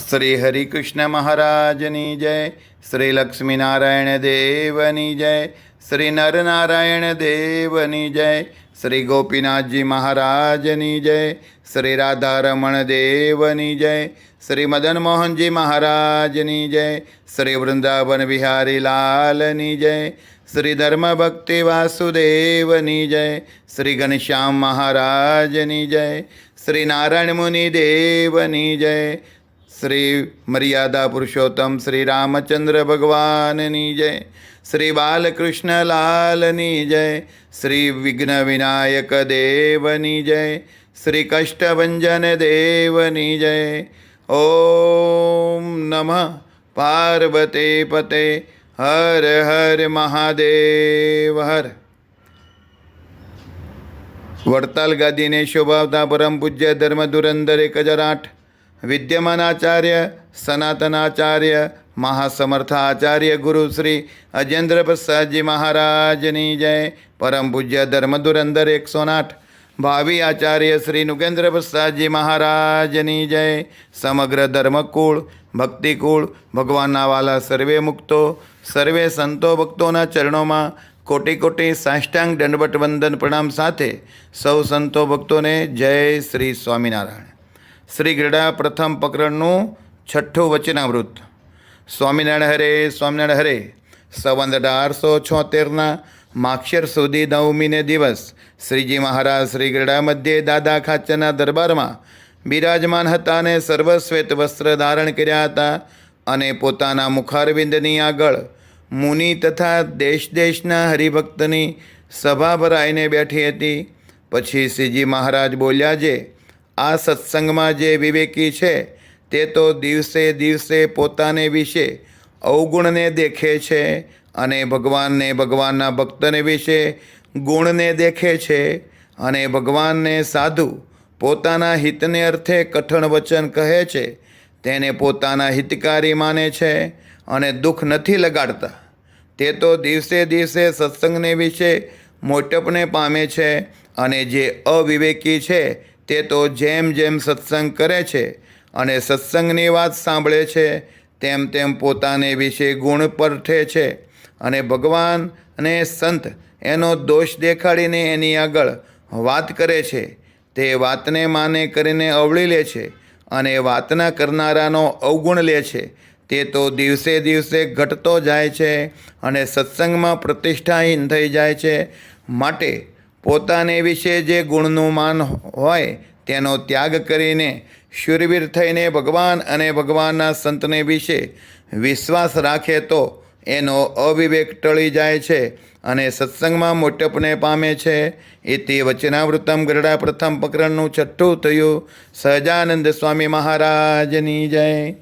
શ્રી હરિકૃષ્ણ મહારાજની જય શ્રી લક્ષ્મીનારાયણ દેવની જય શ્રી નરનારાયણ દેવની જય શ્રી ગોપીનાથજી મહારાજની જય શ્રી રાધારમણ દેવની જય શ્રી મદન મોહનજી મહારાજની જય શ્રી વૃંદાવન બિહારી લાલની જય શ્રી ધર્મ ભક્તિ વાસુદેવની જય શ્રી ઘનશ્યામ મહારાજની જય શ્રી નારાયણ મુનિ દેવની જય શ્રી મર્યાદા પુરુષોત્તમ શ્રી રામચંદ્ર ભગવાનની જય શ્રી બાલકૃષ્ણ લાલની જય શ્રી વિઘ્ન વિનાયક દેવની જય શ્રી કષ્ટભંજન દેવની જય ઓમ નમઃ પાર્વતે પતે હર હર મહાદેવ હર વડતાલ ગાદીને શોભાવતા પરમ પૂજ્ય ધર્મ ધુરંધર એક હજાર આઠ વિદ્યમાન આચાર્ય મહાસમર્થાચાર્ય ગુરુ શ્રી અજેન્દ્ર પ્રસાદજી મહારાજની જય પરમ પૂજ્ય ધર્મ ધુરંધર એકસો આઠ ભાવિ આચાર્ય શ્રી નુગેન્દ્ર પ્રસાદજી મહારાજની જય સમગ્ર ધર્મકુળ ભક્તિકુળ ભગવાનના વાલા સર્વે મુક્તો સર્વે સંતો ભક્તોના ચરણોમાં કોટી કોટી સાષ્ટાંગ દંડવટ વંદન પ્રણામ સાથે સૌ સંતો ભક્તોને જય શ્રી સ્વામિનારાયણ શ્રી ગરડા પ્રથમ પ્રકરણનું છઠ્ઠું વચનાવૃત્ત સ્વામિનારાયણ હરે સ્વામિનારાયણ હરે. સંવંત અઢારસો છોતેરના માક્ષર સુધી નવમીને દિવસ શ્રીજી મહારાજ શ્રી ગરડા મધ્યે દાદા ખાચરના દરબારમાં બિરાજમાન હતા અને સર્વશ્વેત વસ્ત્ર ધારણ કર્યા હતા અને પોતાના મુખારવિંદની આગળ મુનિ તથા દેશ દેશના હરિભક્તની સભા ભરાઈને બેઠી હતી. પછી શ્રીજી મહારાજ બોલ્યા, જે આ સત્સંગમાં જે વિવેકી છે, તે તો દિવસે દિવસે પોતાને વિશે અવગુણને દેખે છે અને ભગવાનને ભગવાનના ભક્તને વિશે ગુણને દેખે છે અને ભગવાનને સાધુ પોતાના હિતને અર્થે કઠણ વચન કહે છે, તેને પોતાના હિતકારી માને છે અને દુઃખ નથી લગાડતા. તે તો દિવસે દિવસે સત્સંગને વિશે મોટપને પામે છે અને જે અવિવેકી છે તે તો જેમ જેમ સત્સંગ કરે છે અને સત્સંગની વાત સાંભળે છે, તેમ તેમ પોતાને વિશે ગુણ પરઠે છે. અને ભગવાન અને સંત એનો દોષ દેખાડીને એની આગળ વાત કરે છે. તે વાતને માને કરીને અવળી લે છે અને વાતના કરનારાનો અવગુણ લે છે. તે તો દિવસે દિવસે ઘટતો જાય છે અને સત્સંગમાં પ્રતિષ્ઠાહીન થઈ જાય છે. માટે પોતાને વિશે જે ગુણનું માન હોય તેનો ત્યાગ કરીને શૂરવીર થઈને ભગવાન અને ભગવાનના સંતને વિશે વિશ્વાસ રાખે તો એનો અવિવેક ટળી જાય છે અને સત્સંગમાં મોટપને પામે છે. એ તે વચનાવૃતમ ગરડા પ્રથમ પ્રકરણનું છઠ્ઠું થયું. સહજાનંદ સ્વામી મહારાજની જય.